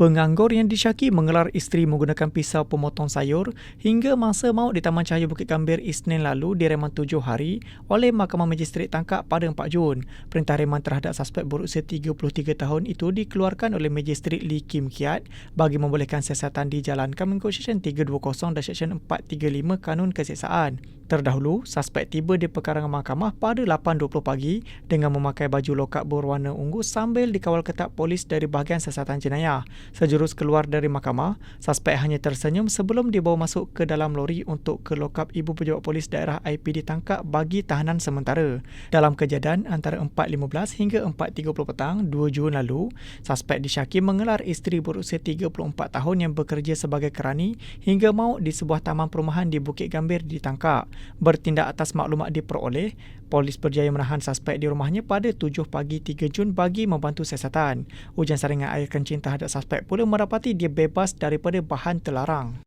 Penganggur yang disyaki mengelar isteri menggunakan pisau pemotong sayur hingga masa maut di Taman Cahaya Bukit Gambir Isnin lalu direman tujuh hari oleh Mahkamah Magistrate Tangkap pada 4 Jun. Perintah reman terhadap suspek berusia 33 tahun itu dikeluarkan oleh Magistrate Lee Kim Kiat bagi membolehkan siasatan dijalankan mengikut Seksyen 320 dan Seksyen 435 Kanun Keseksaan. Terdahulu, suspek tiba di perkarangan mahkamah pada 8.20 pagi dengan memakai baju lokap berwarna ungu sambil dikawal ketat polis dari bahagian siasatan jenayah. Sejurus keluar dari mahkamah, suspek hanya tersenyum sebelum dibawa masuk ke dalam lori untuk ke lokap Ibu Pejabat Polis Daerah IP ditangkap bagi tahanan sementara. Dalam kejadian antara 4.15 hingga 4.30 petang 2 Jun lalu, suspek disyaki mengelar isteri berusia 34 tahun yang bekerja sebagai kerani hingga maut di sebuah taman perumahan di Bukit Gambir ditangkap. Bertindak atas maklumat diperoleh, polis berjaya menahan suspek di rumahnya pada 7 pagi 3 Jun bagi membantu siasatan. Ujian saringan air kencing terhadap suspek pula mendapati dia bebas daripada bahan terlarang.